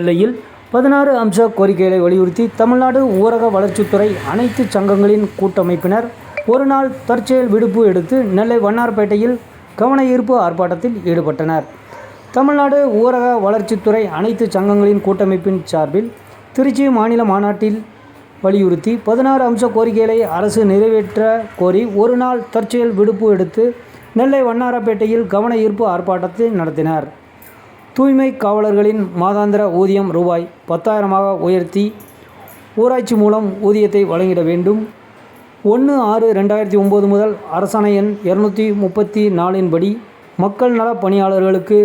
நிலையில் பதினாறு அம்ச கோரிக்கைகளை வலியுறுத்தி தமிழ்நாடு ஊரக வளர்ச்சித்துறை அனைத்து சங்கங்களின் கூட்டமைப்பினர் ஒரு நாள் தற்செயல் விடுப்பு எடுத்து நெல்லை வண்ணார்பேட்டையில் கவனஈர்ப்பு ஆர்ப்பாட்டத்தில் ஈடுபட்டனர். தமிழ்நாடு ஊரக வளர்ச்சித்துறை அனைத்து சங்கங்களின் கூட்டமைப்பின் சார்பில் திருச்சி மாநில மாநாட்டில் வலியுறுத்தி பதினாறு அம்ச கோரிக்கைகளை அரசு நிறைவேற்ற கோரி ஒரு நாள் தற்செயல் விடுப்பு எடுத்து நெல்லை வண்ணாரப்பேட்டையில் கவன ஈர்ப்பு ஆர்ப்பாட்டத்தை நடத்தினர். தூய்மை காவலர்களின் மாதாந்திர ஊதியம் ரூபாய் பத்தாயிரமாக உயர்த்தி ஊராட்சி மூலம் ஊதியத்தை வழங்கிட வேண்டும். ஒன்று ஆறு ரெண்டாயிரத்தி ஒம்பது முதல் அரசாணை எண் இரநூத்தி முப்பத்தி நாலின்படி மக்கள் நல பணியாளர்களுக்கு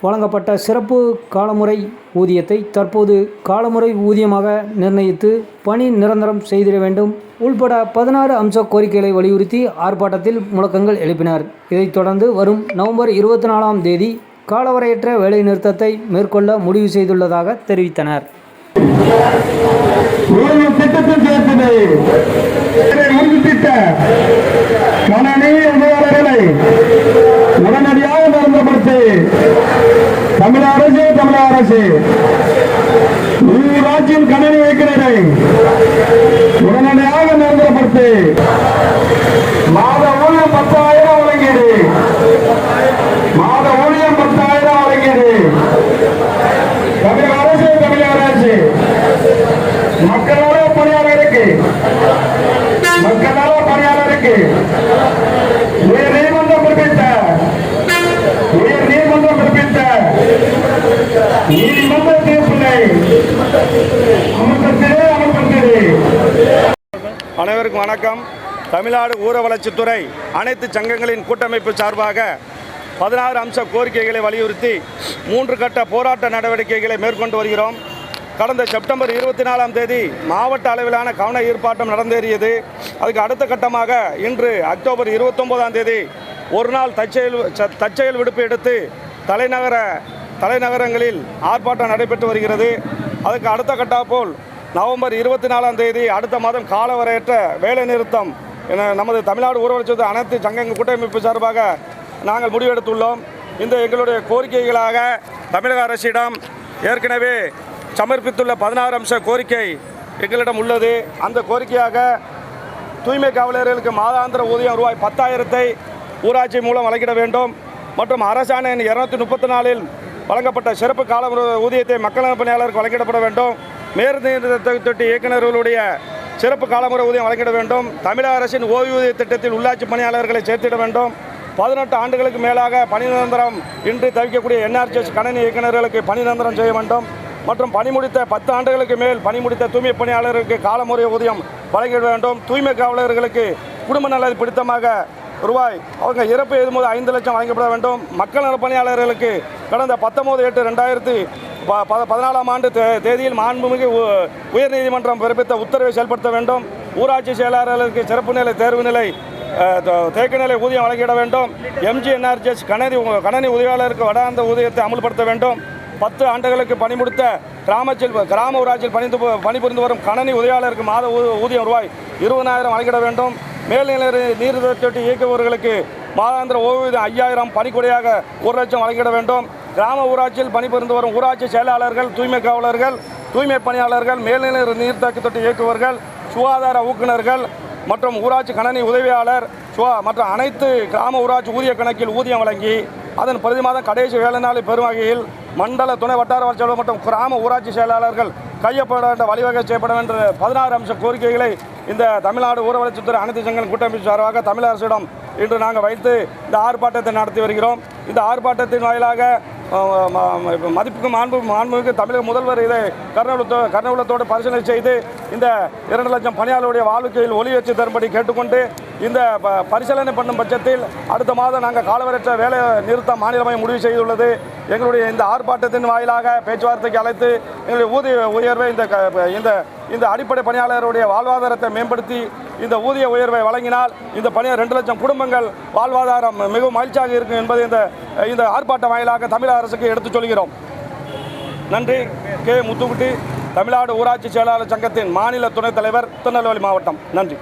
வழங்கப்பட்ட சிறப்பு காலமுறை ஊதியத்தை தற்போது காலமுறை ஊதியமாக நிர்ணயித்து பணி நிரந்தரம் செய்திட வேண்டும். உள்பட பதினாறு அம்ச கோரிக்கைகளை வலியுறுத்தி ஆர்ப்பாட்டத்தில் முழக்கங்கள் எழுப்பினர். இதைத் தொடர்ந்து வரும் நவம்பர் இருபத்தி நாலாம் தேதி காலவரையற்ற வேலைநிறுத்தத்தை மேற்கொள்ள முடிவு செய்துள்ளதாக தெரிவித்தனர். ஒரு திட்டத்தில் சேர்த்தது உறுதித்திட்ட கணனி உபகாரங்களை உடனடியாக நிரந்தரப்படுத்தி தமிழக அரசு தமிழக அரசு ஊராட்சியில் கணனி வைக்கிறதை உடனடியாக நிரந்தரப்படுத்தி மாத ஊழியம் பத்தாயிரம் வழங்கிடு மாத ஊழியம் பத்தாயிரம் வழங்கிடு தமிழக அரசு தமிழக அரசு மக்கள் நல பணியாளருக்கு மக்கள் நல பணியாளருக்கு உயர் நீதிமன்றம் பிறப்பித்த உயர் நீதிமன்றம் பிறப்பித்த நீதிமன்ற தீர்ப்பினை அனைவருக்கும் வணக்கம். தமிழ்நாடு ஊர வளர்ச்சித்துறை அனைத்து சங்கங்களின் கூட்டமைப்பு சார்பாக பதினாறு அம்ச கோரிக்கைகளை வலியுறுத்தி மூன்று கட்ட போராட்ட நடவடிக்கைகளை மேற்கொண்டு வருகிறோம். கடந்த செப்டம்பர் இருபத்தி நாலாம் தேதி மாவட்ட அளவிலான கவன ஈர்ப்பாட்டம் நடந்தேறியது. அதுக்கு அடுத்த கட்டமாக இன்று அக்டோபர் இருபத்தொம்போதாம் தேதி ஒரு நாள் தற்செயல் ச- தற்செயல் விடுப்பு எடுத்து தலைநகர தலைநகரங்களில் ஆர்ப்பாட்டம் நடைபெற்று வருகிறது. அதுக்கு அடுத்த கட்டா போல் நவம்பர் இருபத்தி நாலாம் தேதி அடுத்த மாதம் காலவரையற்ற வேலை நிறுத்தம் என நமது தமிழ்நாடு ஊரகத்து அனைத்து சங்கங்கள் கூட்டமைப்பு சார்பாக நாங்கள் முடிவெடுத்துள்ளோம். இந்த எங்களுடைய கோரிக்கைகளாக தமிழக அரசிடம் ஏற்கனவே சமர்ப்பித்துள்ள பதினாறு அம்ச கோரிக்கை எங்களிடம் உள்ளது. அந்த கோரிக்கையாக தூய்மை காவலர்களுக்கு மாதாந்திர ஊதியம் ரூபாய் பத்தாயிரத்தை ஊராட்சி மூலம் வழங்கிட வேண்டும். மற்றும் அரசாணை இரநூத்தி இருநூத்தி முப்பத்தி நாலில் வழங்கப்பட்ட சிறப்பு கால ஊதியத்தை மக்கள் பணியாளருக்கு வழங்கிடப்பட வேண்டும். மேற்கு தொட்டி இயக்குநர்களுடைய சிறப்பு காலமுறை ஊதியம் வழங்கிட வேண்டும். தமிழக அரசின் ஓய்வூதிய திட்டத்தில் உள்ளாட்சி பணியாளர்களை சேர்த்திட வேண்டும். பதினெட்டு ஆண்டுகளுக்கு மேலாக பணி நிரந்தரம் இன்றி தவிக்கக்கூடிய என்ஆர்ஜிஎஸ் கணினி இயக்குநர்களுக்கு பணி நிரந்தரம் செய்ய வேண்டும். மற்றும் பணி முடித்த பத்து ஆண்டுகளுக்கு மேல் பணி முடித்த தூய்மை பணியாளருக்கு காலமுறை ஊதியம் வழங்கிட வேண்டும். தூய்மை காவலர்களுக்கு குடும்ப நல பிடித்தமாக ரூபாய் அவங்க இறப்பு எழுதும்போது ஐந்து லட்சம் வழங்கப்பட வேண்டும். மக்கள் நல பணியாளர்களுக்கு கடந்த பத்தொம்போது எட்டு ரெண்டாயிரத்தி ப- பதினாலாம் ஆண்டு தே- தேதியில் மாண்புமிகு உ- உயர்நீதிமன்றம் பிறப்பித்த உத்தரவை செயல்படுத்த வேண்டும். ஊராட்சி செயலாளர்களுக்கு சிறப்பு நிலை தேர்வு நிலை அஹ், தேக்க நிலை ஊதியம் வழங்கிட வேண்டும். எம்ஜிஎன்ஆர்ஜிஎஸ் கணனி கணனி உதவியாளருக்கு வடாந்த ஊதியத்தை அமல்படுத்த வேண்டும். பத்து ஆண்டுகளுக்கு பணி முடித்த கிராமத்தில் கிராம ஊராட்சியில் பணிந்து பணிபுரிந்து வரும் கணனி உதவியாளருக்கு மாத ஊ- ஊதியம் ரூபாய் இருபதாயிரம் வழங்கிட வேண்டும். மேல்நிலை நீர் தொட்டி இயக்குபவர்களுக்கு மாதாந்திர ஓய்வூதியம் ஐயாயிரம் பணிக்கொடையாக ஒரு லட்சம் வழங்கிட வேண்டும். கிராம ஊராட்சியில் பணிபுரிந்து வரும் ஊராட்சி செயலாளர்கள் தூய்மை காவலர்கள் தூய்மை பணியாளர்கள் மேல்நிலை நீர்த்தக்கு தொட்டி இயக்குபவர்கள் சுகாதார ஊக்குநர்கள் மற்றும் ஊராட்சி கணனி உதவியாளர் சுவா மற்ற அனைத்து கிராம ஊராட்சி ஊதிய கணக்கில் ஊதியம் வழங்கி அதன் பிரதி மாதம் கடைசி வேலை நாளை பெறும் வகையில் மண்டல துணை வட்டார வளர்ச்சி அலுவலர் மற்றும் கிராம ஊராட்சி செயலாளர்கள் கையப்பட வேண்ட வழிவகை செய்யப்பட வேண்டிய பதினாறு அம்ச கோரிக்கைகளை இந்த தமிழ்நாடு ஊர வளர்ச்சித்துறை அனைத்து சங்கங்கள் கூட்டமைப்பு சார்பாக தமிழக அரசிடம் இன்று நாங்கள் வைத்து இந்த ஆர்ப்பாட்டத்தை நடத்தி வருகிறோம். இந்த ஆர்ப்பாட்டத்தின் வாயிலாக மதிப்புக்கும் மாண்பு மாண்புக்கு தமிழக முதல்வர் இதை கருணவுலத்தோ கருணவுலத்தோடு பரிசீலனை செய்து இந்த இரண்டு லட்சம் பணியாளருடைய வாழ்க்கையில் ஒளி வச்சு தரும்படி கேட்டுக்கொண்டு இந்த ப- பரிசீலனை பண்ணும் பட்சத்தில் அடுத்த மாதம் நாங்கள் காலவரற்ற வேலை நிறுத்தம் மாநிலமாய் முடிவு செய்துள்ளது. எங்களுடைய இந்த ஆர்ப்பாட்டத்தின் வாயிலாக பேச்சுவார்த்தைக்கு அழைத்து எங்களுடைய ஊதிய உயர்வை இந்த க- இந்த இந்த அடிப்படை பணியாளருடைய வாழ்வாதாரத்தை மேம்படுத்தி இந்த ஊதிய உயர்வை வழங்கினால் இந்த பணியை ரெண்டு லட்சம் குடும்பங்கள் வாழ்வாதாரம் மிகவும் மகிழ்ச்சியாக இருக்கும் என்பதை இந்த இந்த ஆர்ப்பாட்டம் வாயிலாக தமிழக அரசுக்கு எடுத்துச் சொல்கிறோம். நன்றி. கே. முத்துக்குட்டி தமிழ்நாடு ஊராட்சி செயலாளர் சங்கத்தின் மாநில துணைத் தலைவர் திருநெல்வேலி மாவட்டம். நன்றி.